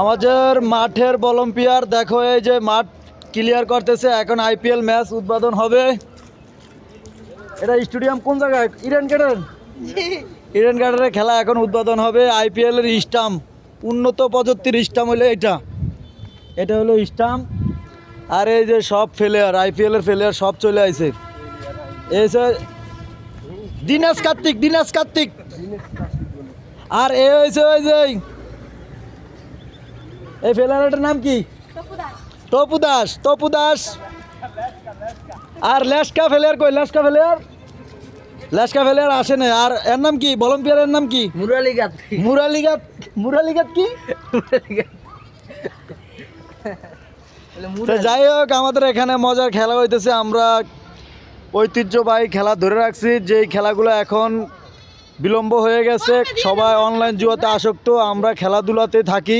আমাদের মাঠের বলম্পিয়ার দেখো এই যে মাঠ ক্লিয়ার করতেছে এখন আইপিএল ম্যাচ উদ্বোধন হবে। এটা স্টেডিয়াম কোন জায়গায়? ইডেন গার্ডেন ইডেন গার্ডেনের খেলা এখন উদ্বোধন হবে আইপিএল এর স্টাম্প উন্নত প্রযুক্তির স্টাম্প হলো এটা। এটা হলো স্টাম্প আর এই যে সব ফেলিয়ার আইপিএল এর ফেলিয়ার সব চলে আইছে। এই যে দিনাজ কার্তিক দিনাজ কার্তিক। আর এ হয়েছে ওই যে এই ফেলারটার নাম কি? তপু দাস। তপু দাস আর লেসকা ফেলিয়ার কই? লেসকা ফেলিয়ার লেসকা ফেলিয়ার আসে না আর এর নাম কি? ভলম্পিয়ারের নাম কি? মুরালি গাত্রি মুরালিগাত মুরালিগাত কি তো যাই হোক আমাদের এখানে মজার খেলা হইতেছে। আমরা ঐতিহ্যবাহী খেলা ধরে রাখছি। যেই খেলাগুলো এখন বিলম্ব হয়ে গেছে সবাই অনলাইন জুয়াতে আসক্ত। আমরা খেলাধুলাতে থাকি।